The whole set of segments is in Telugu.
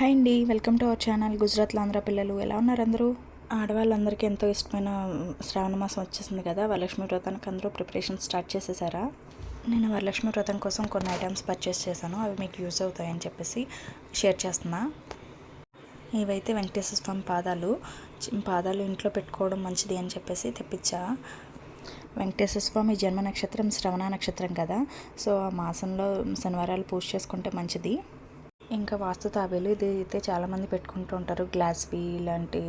హాయ్ అండి వెల్కమ్ టు అవర్ ఛానల్ గుజరాత్లో ఆంధ్ర పిల్లలు. ఎలా ఉన్నారు అందరూ? ఆడవాళ్ళందరికీ ఎంతో ఇష్టమైన శ్రావణ మాసం వచ్చేసింది కదా వరలక్ష్మి వ్రతానికి అందరూ ప్రిపరేషన్ స్టార్ట్ చేసేసారా? నేను వరలక్ష్మి వ్రతం కోసం కొన్ని ఐటమ్స్ పర్చేస్ చేశాను అవి మీకు యూజ్ అవుతాయని చెప్పేసి షేర్ చేస్తున్నా. ఇవైతే వెంకటేశ్వర స్వామి పాదాలు పాదాలు ఇంట్లో పెట్టుకోవడం మంచిది అని చెప్పేసి తెప్పించా. వెంకటేశ్వర స్వామి జన్మ నక్షత్రం శ్రవణ నక్షత్రం కదా సో ఆ మాసంలో శనివారాలు పూజ చేసుకుంటే మంచిది. ఇంకా వాస్తు తాబేలు ఇది అయితే చాలామంది పెట్టుకుంటూ ఉంటారు. గ్లాస్వి ఇలాంటి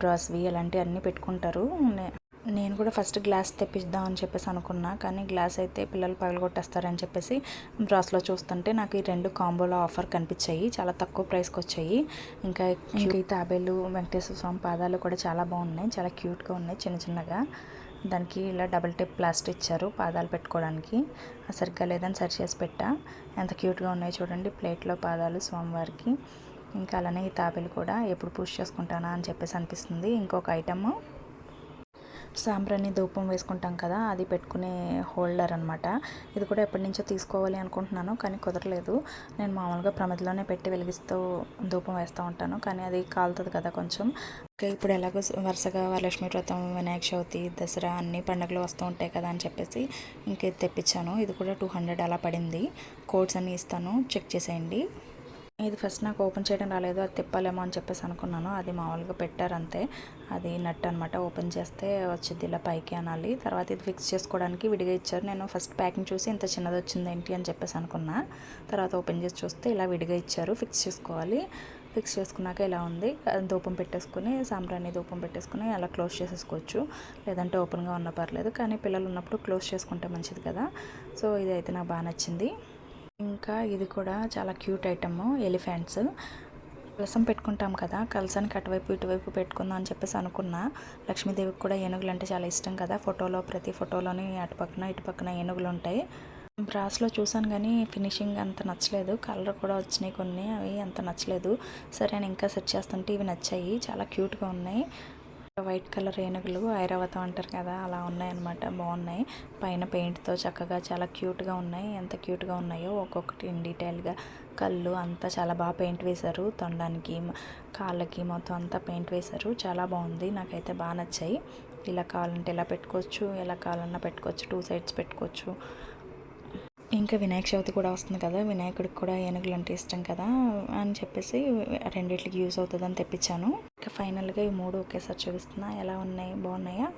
బ్రాస్వి అలాంటివి అన్నీ పెట్టుకుంటారు. నేను కూడా ఫస్ట్ గ్లాస్ తెప్పిద్దాం అని చెప్పేసి అనుకున్నా. కానీ గ్లాస్ అయితే పిల్లలు పగలగొట్టేస్తారని చెప్పేసి బ్రాస్లో చూస్తుంటే నాకు ఈ రెండు కాంబోలో ఆఫర్ కనిపించాయి. చాలా తక్కువ ప్రైస్కి వచ్చాయి. ఇంకా ఇంకా ఈ తాబేలు వెంకటేశ్వర స్వామి పాదాలు కూడా చాలా బాగున్నాయి. చాలా క్యూట్గా ఉన్నాయి చిన్న చిన్నగా. దానికి ఇలా డబుల్ టేప్ ప్లాస్టిక్ ఇచ్చారు పాదాలు పెట్టుకోవడానికి. సరిగ్గా లేదని సరి చేసి పెట్టా. ఎంత క్యూట్గా ఉన్నాయో చూడండి. ప్లేట్లో పాదాలు స్వామివారికి. ఇంకా అలానే ఈ తాబేలు కూడా ఎప్పుడు పూజ చేసుకుంటానా అని చెప్పేసి అనిపిస్తుంది. ఇంకొక ఐటమ్ సాంబ్రాన్ని ధూపం వేసుకుంటాం కదా అది పెట్టుకునే హోల్డర్ అనమాట ఇది కూడా ఎప్పటి నుంచో తీసుకోవాలి అనుకుంటున్నాను కానీ కుదరలేదు. నేను మామూలుగా ప్రమిదలోనే పెట్టి వెలిగిస్తూ ధూపం వేస్తూ ఉంటాను కానీ అది కాలుతుంది కదా కొంచెం. ఇప్పుడు ఎలాగో వరుసగా వరలక్ష్మి వ్రతం వినాయక చవితి దసరా అన్ని పండుగలు వస్తూ ఉంటాయి కదా అని చెప్పేసి ఇంకేది తెప్పించాను. ఇది కూడా టూ హండ్రెడ్ అలా పడింది. కోడ్స్ అన్నీ ఇస్తాను చెక్ చేసేయండి. ఇది ఫస్ట్ నాకు ఓపెన్ చేయడం రాలేదు అది తిప్పాలేమో అని చెప్పేసి అనుకున్నాను. అది మామూలుగా పెట్టారు అంతే. అది నట్ అనమాట ఓపెన్ చేస్తే వచ్చింది ఇలా పైకి అనాలి. తర్వాత ఇది ఫిక్స్ చేసుకోవడానికి విడిగా ఇచ్చారు. నేను ఫస్ట్ ప్యాకింగ్ చూసి ఇంత చిన్నది వచ్చింది ఏంటి అని చెప్పేసి అనుకున్నా. తర్వాత ఓపెన్ చేసి చూస్తే ఇలా విడిగా ఇచ్చారు. ఫిక్స్ చేసుకోవాలి. ఫిక్స్ చేసుకున్నాక ఇలా ఉంది. ధూపం పెట్టేసుకుని సాంబ్రాన్ని ధూపం పెట్టేసుకుని అలా క్లోజ్ చేసేసుకోవచ్చు. లేదంటే ఓపెన్గా ఉన్న పర్లేదు. కానీ పిల్లలు ఉన్నప్పుడు క్లోజ్ చేసుకుంటే మంచిది కదా. సో ఇది అయితే నాకు బాగా నచ్చింది. ఇంకా ఇది కూడా చాలా క్యూట్ ఐటమ్ ఎలిఫెంట్స్. కలసం పెట్టుకుంటాం కదా కలసానికి అటువైపు ఇటువైపు పెట్టుకుందాం అని చెప్పేసి అనుకున్నా. లక్ష్మీదేవికి కూడా ఏనుగులు అంటే చాలా ఇష్టం కదా ఫోటోలో ప్రతి ఫోటోలోని అటు పక్కన ఇటు పక్కన ఏనుగులు ఉంటాయి బ్రాస్లో చూసాను కానీ ఫినిషింగ్ అంత నచ్చలేదు కలర్ కూడా వచ్చినాయి కొన్ని అవి అంత నచ్చలేదు. సరే నేను ఇంకా సెర్చ్ చేస్తుంటే ఇవి నచ్చాయి చాలా క్యూట్గా ఉన్నాయి. వైట్ కలర్ ఏనుగులు ఐరావతం అంటారు కదా అలా ఉన్నాయన్నమాట. బాగున్నాయి. పైన పెయింట్తో చక్కగా చాలా క్యూట్గా ఉన్నాయి. ఎంత క్యూట్గా ఉన్నాయో ఒక్కొక్కటి డీటెయిల్గా. కళ్ళు అంతా చాలా బాగా పెయింట్ వేశారు. తొండానికి కాళ్ళకి మొత్తం అంతా పెయింట్ వేశారు. చాలా బాగుంది. నాకైతే బాగా నచ్చాయి. ఇలా కావాలంటే ఇలా పెట్టుకోవచ్చు ఎలా కావాలన్నా పెట్టుకోవచ్చు టూ సైడ్స్ పెట్టుకోవచ్చు. ఇంకా వినాయక చవితి కూడా వస్తుంది కదా వినాయకుడికి కూడా ఏనుగులు అంటే ఇష్టం కదా అని చెప్పేసి రెండిట్లకి యూస్ అవుతుందని తెప్పించాను. ఇంకా ఫైనల్గా ఈ మూడు ఒకేసారి చూపిస్తున్నా. ఎలా ఉన్నాయి? బాగున్నాయా?